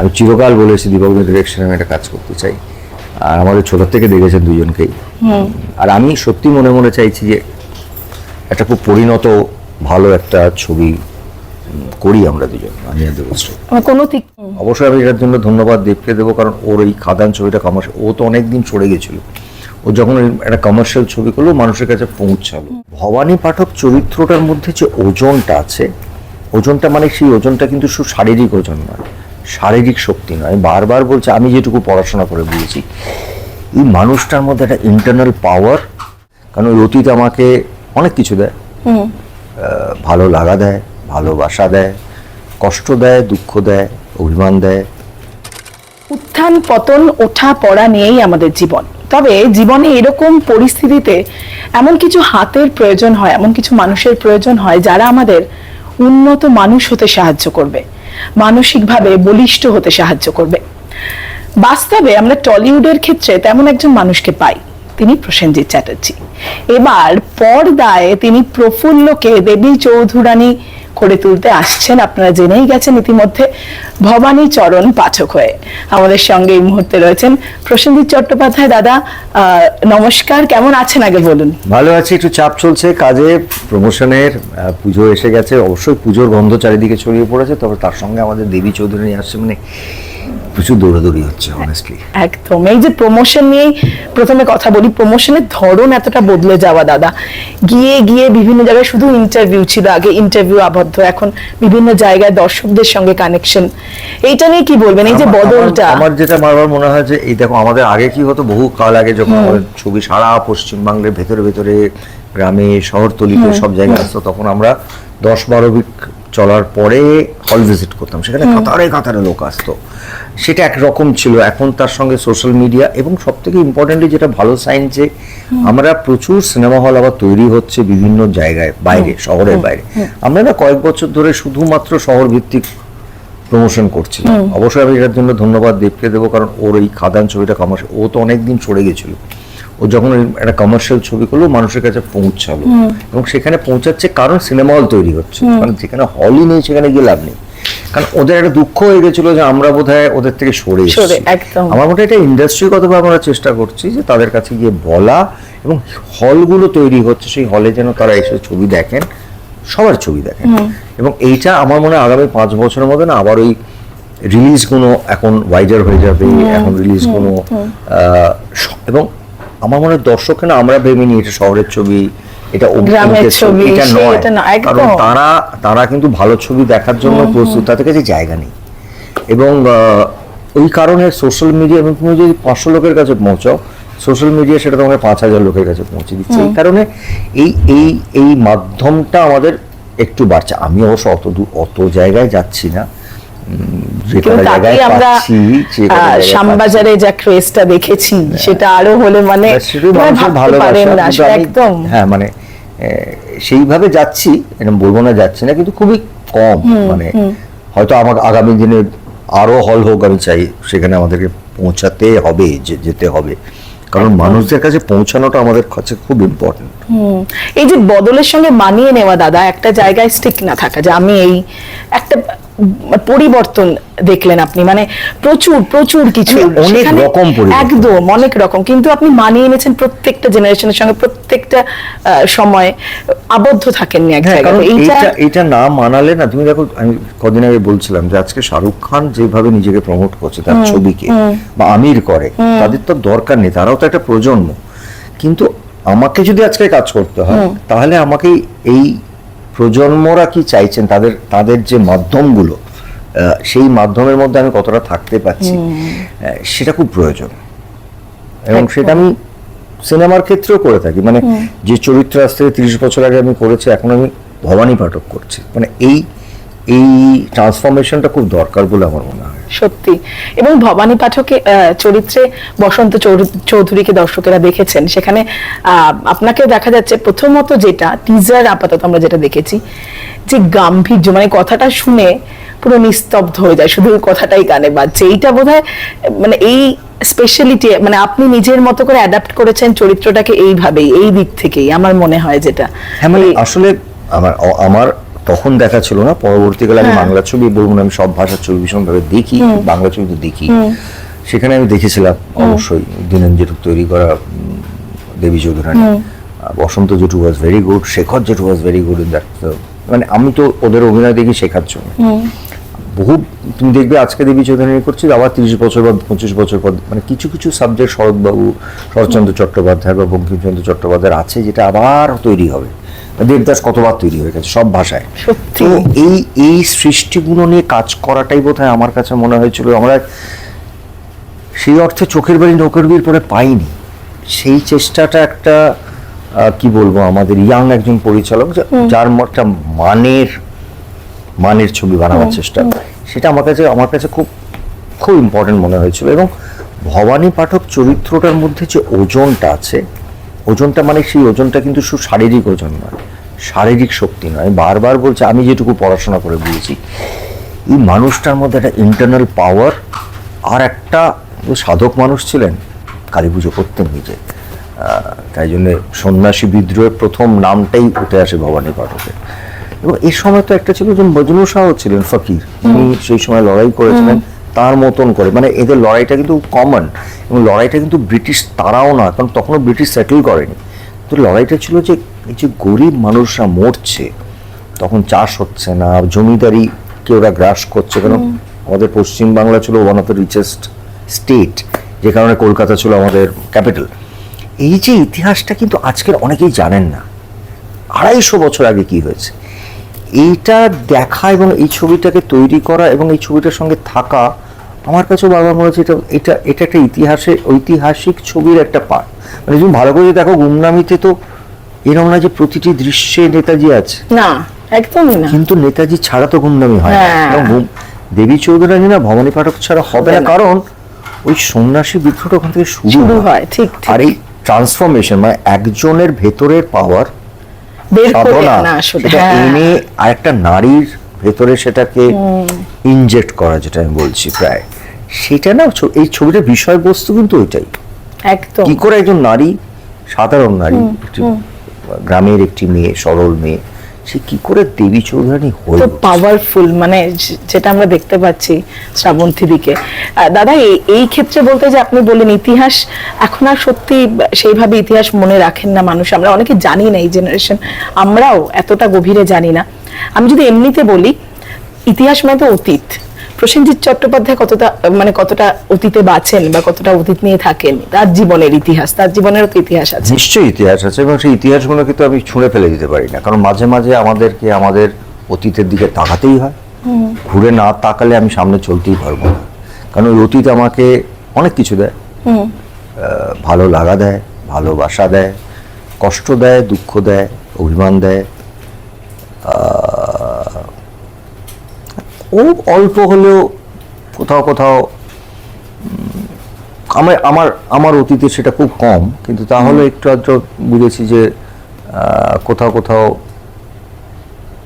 আমি চিরকাল বলেছি দীপকের ডিরেকশনে আমি একটা কাজ করতে চাই। আর আমাদের ছোট থেকে দেখেছেন দুজনকেই আর আমি সত্যি মনে মনে চাইছি যে একটা খুব পরিণত ভালো একটা ছবি করি আমরা দুজন আমি আর দেবশ্রী। আমার কোনো দিক অবশ্যই আমি এটার জন্য ধন্যবাদ দেবকে দেবো কারণ ওর এই খাদান ছবিটা কমার্শিয়াল ও তো অনেক দিন সরে গেছিল। ও যখন একটা কমার্শিয়াল ছবি করল মানুষের কাছে পৌঁছালো। ভবানী পাঠক চরিত্রটার মধ্যে যে ওজনটা আছে ওজনটা মানে সেই ওজনটা কিন্তু শুধু শারীরিক ওজন নয় শারীরিক শক্তি নয় বারবার বলছি আমি যেটুকু পড়াশোনা করে বুঝেছি। এই মানুষটার মধ্যে একটা ইন্টারনাল পাওয়ার কারণ ওই অতীত আমাকে অনেক কিছু দেয়। ভালো লাগা দেয় ভালোবাসা দেয় কষ্ট দেয় দুঃখ দেয় অভিমান দেয়। উত্থান পতন ওঠা পড়া নিয়েই আমাদের জীবন। তবে জীবনে এরকম পরিস্থিতিতে এমন কিছু হাতের প্রয়োজন হয় এমন কিছু মানুষের প্রয়োজন হয় যারা আমাদের উন্নত মানুষ হতে সাহায্য করবে। মানসিকভাবে বলিষ্ঠ হতে সাহায্য করবে। বাস্তবে আমরা টলিউডের ক্ষেত্রে তেমন একজন মানুষকে পাই, তিনি প্রসেনজিৎ চ্যাটার্জি। এবার পর্দায় তিনি প্রফুল্লকে দেবী চৌধুরানী করে তুলতে আসছেন। আপনারা জেনেই গেছেন ইতিমধ্যে ভবানী চরণ পাঠক হয়ে আমাদের সঙ্গে এই মুহূর্তে রয়েছেন প্রসেনজিৎ চট্টোপাধ্যায়। দাদা নমস্কার। কেমন আছেন আগে বলুন? ভালো আছি, একটু চাপ চলছে কাজে, প্রমোশনের পুজো এসে গেছে। অবশ্যই পুজোর গন্ধ চারিদিকে ছড়িয়ে পড়েছে, তবে তার সঙ্গে আমাদের দেবী চৌধুরী আসছে মানে প্রচুর দৌড়াদৌড়ি হচ্ছে অনেস্টলি একদম। এই যে প্রমোশন নিয়েই প্রথমে কথা বলি প্রমোশনের ধরন এতটা বদলে যাওয়া দাদা। গিয়ে গিয়ে বিভিন্ন জায়গায় শুধু ইন্টারভিউ ছিল আগে ইন্টারভিউ আবদ্ধ এখন বিভিন্ন জায়গায় দর্শকদের সঙ্গে কানেকশন এইটা নিয়ে কি বলবেন? এই যে বদলটা। আমার- যেটা বারবার মনে হয় যে এই দেখো আমাদের আগে কি হতো বহু কাল আগে যখন ছবি সারা পশ্চিমবাংলার ভেতরে ভেতরে গ্রামে শহরতলিতে সব জায়গায় আসতো তখন আমরা দশ বারো চলার পরে হল ভিজিট করতাম। সেখানে কাতারে কাতারে লোক আসতো। সেটা একরকম ছিল। এখন তার সঙ্গে সোশ্যাল মিডিয়া এবং সব থেকে ইম্পর্টেন্টলি যেটা ভালো সাইন যে আমরা প্রচুর সিনেমা হল আবার তৈরি হচ্ছে বিভিন্ন জায়গায় বাইরে শহরের বাইরে। আমরা না কয়েক বছর ধরে শুধুমাত্র শহর ভিত্তিক প্রমোশন করছি অবশ্যই আমি এটার জন্য ধন্যবাদ দেবকে দেবো কারণ ওর এই খাদান ছবিটা কমার্শিয়াল ও তো অনেকদিন সরে গেছিল। ও যখন একটা কমার্শিয়াল ছবি করল মানুষের কাছে পৌঁছালো। এবং সেখানে পৌঁছাচ্ছে কারণ সিনেমা হল তৈরি হচ্ছে। মানে যেখানে হলই নেই সেখানে গিয়ে লাভ নেই। কারণ ওদের একটা দুঃখ হয়ে গেছিল যে আমরা বোধহয় ওদের থেকে সরে। আমার মনে এটা ইন্ডাস্ট্রিগতভাবে আমরা চেষ্টা করছি যে তাদের কাছে গিয়ে বলা এবং হলগুলো তৈরি হচ্ছে সেই হলে যেন তারা এসে ছবি দেখেন সবার ছবি দেখেন। এবং এইটা আমার মনে হয় আগামী পাঁচ বছরের মধ্যে না আবার ওই রিলিজগুলো এখন ওয়াইডার হয়ে যাবে এখন রিলিজগুলো এবং আমার মনে হয় দর্শককে না আমরা ভেবে নিই এটা শহরের ছবি এটা গ্রামের ছবি, এটা নয়। কারণ তারা তারা কিন্তু ভালো ছবি দেখার জন্য প্রস্তুত তাদের কাছে জায়গা নেই। এবং ওই কারণে সোশ্যাল মিডিয়া এবং তুমি যদি পাঁচশো লোকের কাছে পৌঁছাও সোশ্যাল মিডিয়া সেটা তোমাকে পাঁচ হাজার লোকের কাছে পৌঁছে দিচ্ছে। এই কারণে এই এই এই মাধ্যমটা আমাদের একটু বাড়ছে। আমি অবশ্য অত দূর অত জায়গায় যাচ্ছি না। আমরা। শ্যামবাজারে যা ক্রেজটা দেখেছি সেটা আরও হলে মানে মানে ভালোবাসা। একদম। হ্যাঁ মানে সেইভাবে যাচ্ছি এরকম বলব না যাচ্ছি না কিন্তু খুবই কম মানে হয়তো আমার আগামী দিনে আরও হল হোক আমি চাই সেখানে আমাদেরকে পৌঁছাতে হবে যেতে হবে। কারণ মানুষদের কাছে পৌঁছানোটা আমাদের কাছে খুব ইম্পর্টেন্ট। এই যে বদলের সঙ্গে মানিয়ে নেওয়া দাদা একটা জায়গায় স্টিক না থাকা যে আমি এই একটা পরিবর্তন দেখলেন আপনি মানে প্রচুর প্রচুর কিছু। মানে অনেক রকম একদম অনেক রকম। কিন্তু আপনি মানিয়ে এনেছেন প্রত্যেকটা জেনারেশনের সঙ্গে প্রত্যেকটা সময় আবদ্ধ থাকেননি এক হ্যাঁ এইটা এটা না মানালে না তুমি দেখো আমি কদিন আগে বলছিলাম যে আজকে শাহরুখ খান যেভাবে নিজেকে প্রমোট করছে তার ছবিকে বা আমির করে তাদের তো দরকার নেই তারাও তো একটা প্রজন্ম। কিন্তু আমাকে যদি আজকে কাজ করতে হয় তাহলে আমাকে এই প্রজন্মরা কি চাইছেন? তাদের তাদের যে মাধ্যমগুলো সেই মাধ্যমের মধ্যে আমি কতটা থাকতে পারছি সেটা খুব প্রয়োজন। এবং সেটা আমি সিনেমার ক্ষেত্রেও করে থাকি। মানে যে চরিত্র আজ থেকে তিরিশ বছর আগে আমি করেছি এখন আমি ভবানী পাঠক করছি। মানে এই এই ট্রান্সফরমেশনটা খুব দরকার বলে আমার মনে হয়। সত্যি। এবং ভবানী পাঠকে চরিত্রে বসন্ত চৌধুরীকে দর্শকেরা দেখেছেন। সেখানে আপনাকে দেখা যাচ্ছে প্রথমত যেটা টিজার আপাতত আমরা যেটা দেখেছি যে গাম্ভীর্য মানে কথাটা শুনে পুরো নিস্তব্ধ হয়ে যায় শুধু ওই কথাটাই কানে বাজছে এইটা বোধহয় মানে এই স্পেশালিটি মানে আপনি নিজের মতো করে অ্যাডাপ্ট করেছেন চরিত্রটাকে এইভাবেই এই দিক থেকেই আমার মনে হয় যেটা। হ্যাঁ মানে আসলে আমার আমার তখন দেখা ছিল না পরবর্তীকালে আমি বাংলা ছবি বলব না আমি সব ভাষার ছবি ভীষণভাবে দেখি বাংলা ছবি তো দেখি। সেখানে আমি দেখেছিলাম অবশ্যই দিনেন জেঠু তৈরি করা দেবী চৌধুরানী। বসন্ত জেঠু ওয়াজ ভেরি গুড শেখর জেঠু was very good in that মানে আমি তো ওদের অভিনয় দেখি শেখার জন্য। বহু তুমি দেখবে আজকে দেবী চৌধুরানী করছি আবার তিরিশ বছর বা পঁচিশ বছর পর মানে কিছু কিছু সাবজেক্ট শরৎবাবু শরৎচন্দ্র চট্টোপাধ্যায় বা বঙ্কিমচন্দ্র চট্টোপাধ্যায়ের আছে যেটা আবার তৈরি হবে। দেবদাস কতবার তৈরি হয়ে গেছে সব ভাষায়। সত্যি। তো এই এই সৃষ্টিগুলো নিয়ে কাজ করাটাই বোধহয় আমার কাছে মনে হয়েছিল আমরা সেই অর্থে চোখের বাড়ি নৌকের বিল পরে পাইনি। সেই চেষ্টাটা একটা কি বলব আমাদের ইয়াং একজন পরিচালক যার একটা মানের মানের ছবি বানানোর চেষ্টা। সেটা আমার কাছে আমার কাছে খুব খুব ইম্পর্টেন্ট মনে হয়েছিল। এবং ভবানী পাঠক চরিত্রটার মধ্যে যে ওজনটা আছে, ওজনটা মানে সেই ওজনটা কিন্তু শুধু শারীরিক ওজন নয়, শারীরিক শক্তি নয়। বারবার বলছি, আমি যেটুকু পড়াশোনা করে বুঝেছি, এই মানুষটার মধ্যে একটা ইন্টারনাল পাওয়ার আর একটা সাধক মানুষ ছিলেন, কালী পুজো করতেন নিজে। তাই জন্যে সন্ন্যাসী বিদ্রোহের প্রথম নামটাই উঠে আসে ভবানী পাঠকের। এবং এই সময় তো একটা ছিল যে মজনু শাহ ছিলেন ফকির উনি সেই সময় লড়াই করেছিলেন তার মতন করে। মানে এদের লড়াইটা কিন্তু কমন এবং লড়াইটা কিন্তু ব্রিটিশ তারাও না কারণ তখনও ব্রিটিশ সেটেল করেনি। তো লড়াইটা ছিল যে এই যে গরিব মানুষরা মরছে তখন চাষ হচ্ছে না জমিদারিকে ওরা গ্রাস করছে কেন? আমাদের পশ্চিম বাংলা ছিল one of the richest state যে কারণে কলকাতা ছিল আমাদের ক্যাপিটাল এই যে ইতিহাসটা কিন্তু আজকের অনেকেই জানেন না। আড়াইশো বছর আগে কি হয়েছে? এইটা দেখা এবং এই ছবিটাকে তৈরি করা এবং এই ছবিটার সঙ্গে থাকা আমার কাছেও বারবার মনে হচ্ছে এটা এটা এটা একটা ইতিহাসের ঐতিহাসিক ছবির একটা পার্ট মানে তুমি ভালো করে দেখো গুমনামিতে তো এরকম না যে প্রতিটি দৃশ্যে নেতাজি আছে। না একদমই না। কিন্তু নেতাজি ছাড়া তো গুমনামি হয় হ্যাঁ। দেবী চৌধুরানী না ভবানী পাঠক ছাড়া হবে না। কারণ ওই সন্ন্যাসী বিদ্রোহটা ওখান থেকে শুরু হয়। ঠিক আর এই ট্রান্সফরমেশন মানে একজনের ভেতরের পাওয়ার বের করে আনা আসলে হ্যাঁ। এনে আরেকটা নারীর ভেতরে সেটাকে ইনজেক্ট করা যেটা আমি বলছি প্রায়। সেটা না এই ছবিটার বিষয়বস্তু কিন্তু ওইটাই একদম। কি করে একজন নারী সাধারণ নারী গ্রামের একটি মেয়ে সরল মেয়ে সে কি করে দেবী চৌধুরানী হয়ে পাওয়ারফুল মানে যেটা আমরা দেখতে পাচ্ছি শ্রাবন্তী দিকে। আহ, দাদা এই- এই ক্ষেত্রে বলতে যে আপনি বললেন ইতিহাস এখন আর সত্যি সেইভাবে ইতিহাস মনে রাখেন না মানুষ। আমরা অনেকে জানি না এই জেনারেশন আমরাও এতটা গভীরে জানি না। আমি যদি এমনিতে বলি ইতিহাস মানে তো অতীত। প্রসেনজিৎ চট্টোপাধ্যায় কতটা মানে কতটা অতীতে বাঁচেন বা কতটা অতীত নিয়ে থাকেন তার জীবনের ইতিহাস তার জীবনেরও তো ইতিহাস আছে। নিশ্চয়ই ইতিহাস আছে এবং সেই ইতিহাসগুলো কিন্তু আমি ছুঁড়ে ফেলে দিতে পারি না। কারণ মাঝে মাঝে আমাদেরকে আমাদের অতীতের দিকে তাকাতেই হয়। ঘুরে না তাকালে আমি সামনে চলতেই পারব না। কারণ ওই অতীত আমাকে অনেক কিছু দেয়। ভালো লাগা দেয় ভালোবাসা দেয় কষ্ট দেয় দুঃখ দেয় অভিমান দেয়। ও অল্প হলেও কোথাও কোথাও আমার আমার আমার অতীতে সেটা খুব কম। কিন্তু তাহলে একটু আধটু বুঝেছি যে কোথাও কোথাও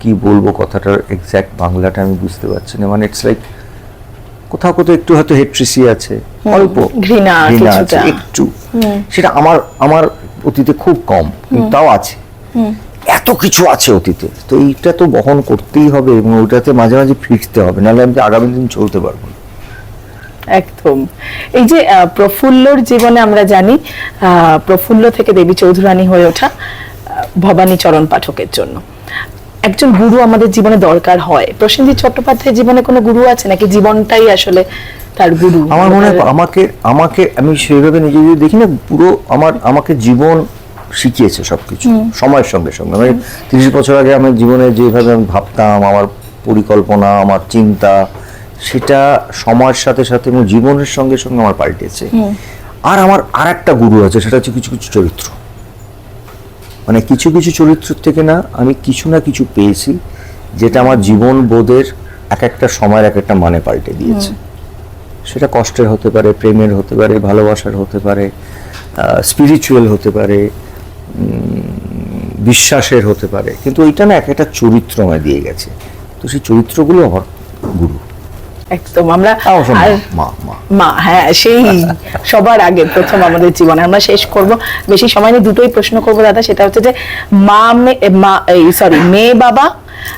কি বলব কথাটার এক্স্যাক্ট বাংলাটা আমি বুঝতে পারছি না। মানে ইটস লাইক কোথাও কোথাও একটু হয়তো হেট্রিসি আছে অল্প ঘৃণা আছে একটু। সেটা আমার আমার অতীতে খুব কম তাও আছে। এত কিছু আছে অতীতে। তো এইটা তো বহন করতেই হবে এবং ওইটাতে মাঝে মাঝে ফিরতে হবে নাহলে আমি আগামী দিন চলতে পারব না। একদম। এই যে প্রফুল্লর জীবনে আমরা জানি প্রফুল্ল থেকে দেবী চৌধুরানী হয়ে ওঠা ভবানী চরণ পাঠকের জন্য। একজন গুরু আমাদের জীবনে দরকার হয়। প্রসেনজিৎ চট্টোপাধ্যায়ের জীবনে কোনো গুরু আছে নাকি জীবনটাই আসলে তার গুরু? আমার মনে হয় আমাকে আমাকে আমি সেইভাবে নিজে যদি দেখি না পুরো আমার আমাকে জীবন শিখিয়েছে সবকিছু সময়ের সঙ্গে সঙ্গে। মানে তিরিশ বছর আগে আমার জীবনে যেভাবে আমি ভাবতাম আমার পরিকল্পনা আমার চিন্তা সেটা সময়ের সাথে সাথে এবং জীবনের সঙ্গে সঙ্গে আমার পাল্টেছে। আর আমার আর একটা গুরু আছে সেটা হচ্ছে কিছু কিছু চরিত্র। মানে কিছু কিছু চরিত্র থেকে না আমি কিছু না কিছু পেয়েছি যেটা আমার জীবন বোধের এক একটা সময়ের এক একটা মানে পাল্টে দিয়েছে। সেটা কষ্টের হতে পারে প্রেমের হতে পারে ভালোবাসার হতে পারে স্পিরিচুয়াল হতে পারে বিশ্বাসের হতে পারে। কিন্তু ওইটা না এক একটা চরিত্র আমায় দিয়ে গেছে। তো সেই চরিত্রগুলো আমার গুরু। একদম আমরা মা, হ্যাঁ সেই সবার আগে প্রথম আমাদের জীবনে। আমরা শেষ করব বেশি সময় নিয়ে দুটোই প্রশ্ন করব দাদা সেটা হচ্ছে যে মা মে- মা সরি মেয়ে বাবা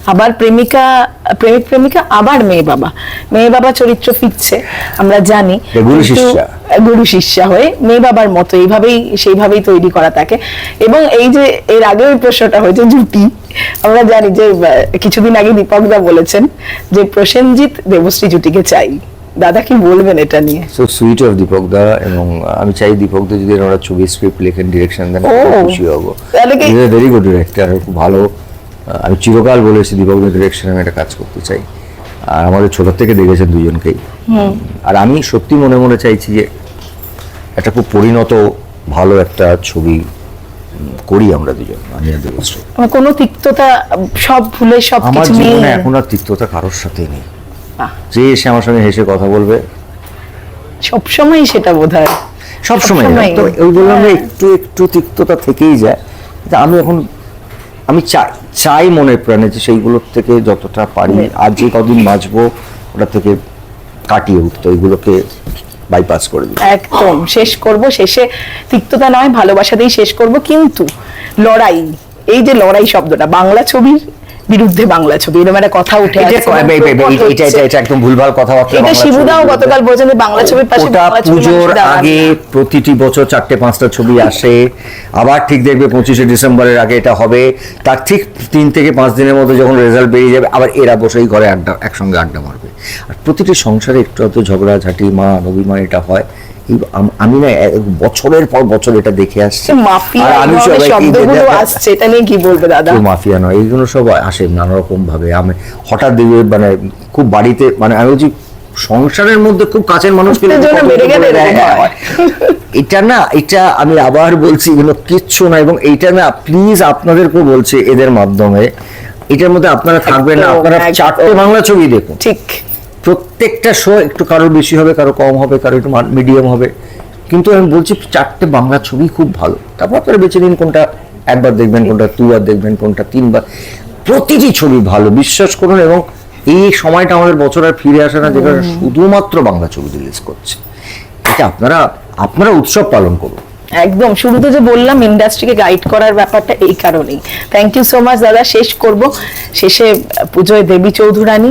আবার প্রেমিকা প্রেমিক প্রেমিকা আবার মেয়ে বাবা। মেয়ে বাবা চরিত্র ফিরছে আমরা জানি। গুরু শিষ্যা। হয়ে মেয়ে বাবার মতো এইভাবেই সেইভাবেই তৈরি করা তাকে। এবং এই যে এর আগে ওই প্রশ্নটা হয়েছে জুটি আমরা জানি যে কিছুদিন আগে দীপকদা বলেছেন যে প্রসেনজিৎ দেবশ্রী জুটিকে চাই। দাদা কি বলবেন এটা নিয়ে? So sweet of Deepak da এবং আমি চাই দীপক দা যদি ওরা ছবি স্ক্রিপ্ট লেখেন ডিরেকশন দেন খুশি হব। তাহলে কি- ভেরি গুড ডিরেক্টর খুব ভালো আমি চিরকাল বলেছি দীপক দা ডিরেকশনে আমি একটা কাজ করতে চাই। আর আমাদের ছোট থেকে দেখেছেন দুজনকেই। আর আমি সত্যি মনে মনে চাইছি যে একটা খুব পরিণত ভালো একটা ছবি করি আমরা দুজন আমি আর দেবশ্রী কোনো তিক্ততা সব ভুলে সব আমার জীবনে এখন আর তিক্ততা কারোর সাথেই নেই। যে এসে আমার সঙ্গে হেসে কথা বলবে সবসময় সেটা বোধ হয় সব সময় সবসময়। তো ওই বললাম হ্যাঁ। একটু একটু তিক্ততা থেকেই যায়। আমি এখন আমি চাই চাই মনের প্রাণে যে সেইগুলোর থেকে যতটা পারি আর যে কদিন বাঁচবো ওটা থেকে কাটিয়ে উঠতো এগুলোকে বাইপাস করে দিই একদম শেষ করব শেষে তিক্ততা নয় ভালোবাসা দিয়ে শেষ করব কিন্তু লড়াই এই যে লড়াই শব্দটা বাংলা ছবির বিরুদ্ধে বাংলা ছবি এরকম একটা কথা উঠে এটা এটা- এটা একদম ভুলভাল কথাবার্তা এটা শিবুদাও গতকাল বলছেন বাংলা ছবির পাশে ওটা পুজোর আগে প্রতিটি বছর চারটে পাঁচটা ছবি আসে। আবার ঠিক দেখবে পঁচিশে ডিসেম্বরের আগে এটা হবে। তার ঠিক তিন থেকে পাঁচ দিনের মধ্যে যখন রেজাল্ট বেরিয়ে যাবে আবার এরা বসেই ঘরে আড্ডা একসঙ্গে আড্ডা মারবে। আর প্রতিটি সংসারে একটু হয়তো ঝগড়াঝাটি মান অভিমান এটা হয়। আম- না বছরের পর বছর এটা দেখে আসছি। মাফিয়া আমি এই ধরনের সবাইকে শব্দগুলো আসছে এটা নিয়ে কি বলবে দাদা? মাফিয়া নয় এইগুলো সব আসে নানা রকম ভাবে আমি হঠাৎ দেখবে মানে খুব বাড়িতে মানে আমি বলছি সংসারের মধ্যে খুব কাছের মানুষকে এরকম হ্যাঁ, হয়। এটা না এটা আমি আবার বলছি এগুলো কিচ্ছু না এবং এইটা না প্লিজ আপনাদেরকেও বলছি এদের মাধ্যমে। এটার মধ্যে আপনারা থাকবেন না আপনারা চারটে বাংলা ছবি দেখুন। ঠিক। প্রত্যেকটা শো একটু কারোর বেশি হবে কারও কম হবে কারও একটু মিডিয়াম হবে। কিন্তু আমি বলছি চারটে বাংলা ছবি খুব ভালো। তারপর আপনারা বেছে নিন কোনটা একবার দেখবেন কোনটা দুবার দেখবেন কোনটা তিনবার। প্রতিটি ছবি ভালো বিশ্বাস করুন এবং এই সময়টা আমাদের বছর আর ফিরে আসে না যেখানে শুধুমাত্র বাংলা ছবি রিলিজ করছে। এটা আপনারা আপনারা উৎসব পালন করুন। একদম শুরুতে যে বললাম ইন্ডাস্ট্রিকে গাইড করার ব্যাপারটা এই কারণেই। থ্যাংক ইউ সো মাচ দাদা। শেষ করব। শেষে পুজোয় দেবী চৌধুরানী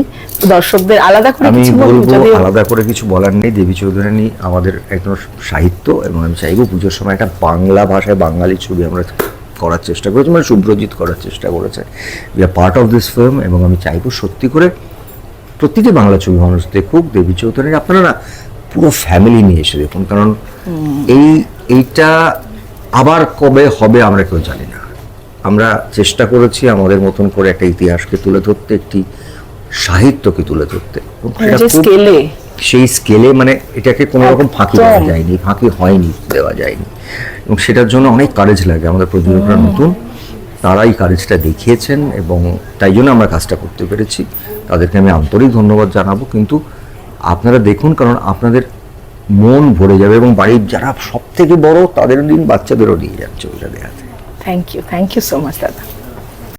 দর্শকদের আলাদা করে আমি কিছু বলব? আলাদা করে কিছু বলার নেই। দেবী চৌধুরানী আমাদের একজন সাহিত্য এবং আমি চাইব পুজোর সময় একটা বাংলা ভাষায় বাঙালি ছবি আমরা করার চেষ্টা করেছি মানে শুভ্রজিৎ করার চেষ্টা করেছে। We are part of this film এবং আমি চাইব সত্যি করে প্রতিটি বাংলা ছবি মানুষ দেখুক দেবী চৌধুরানী আপনারা না পুরো ফ্যামিলি নিয়ে এসে দেখুন কারণ এই এইটা আবার কবে হবে আমরা কেউ জানি না। আমরা চেষ্টা করেছি আমাদের মতন করে একটা ইতিহাসকে তুলে ধরতে একটি সাহিত্যকে তুলে ধরতে। স্কেলে। সেই স্কেলে মানে এটাকে কোনো রকম ফাঁকি দেওয়া যায়নি ফাঁকি হয়নি দেওয়া যায়নি। এবং সেটার জন্য অনেক কারেজ লাগে। আমাদের প্রযোজকরা নতুন তারাই কারেজটা দেখিয়েছেন এবং তাই জন্য আমরা কাজটা করতে পেরেছি। তাদেরকে আমি আন্তরিক ধন্যবাদ জানাব। কিন্তু আপনারা দেখুন কারণ আপনাদের মন ভরে যাবে এবং বাড়ির যারা সব থেকে বড় তাদের দিন বাচ্চাদেরও নিয়ে যাচ্ছে ওইটা দেখাতে thank you thank you so much দাদা।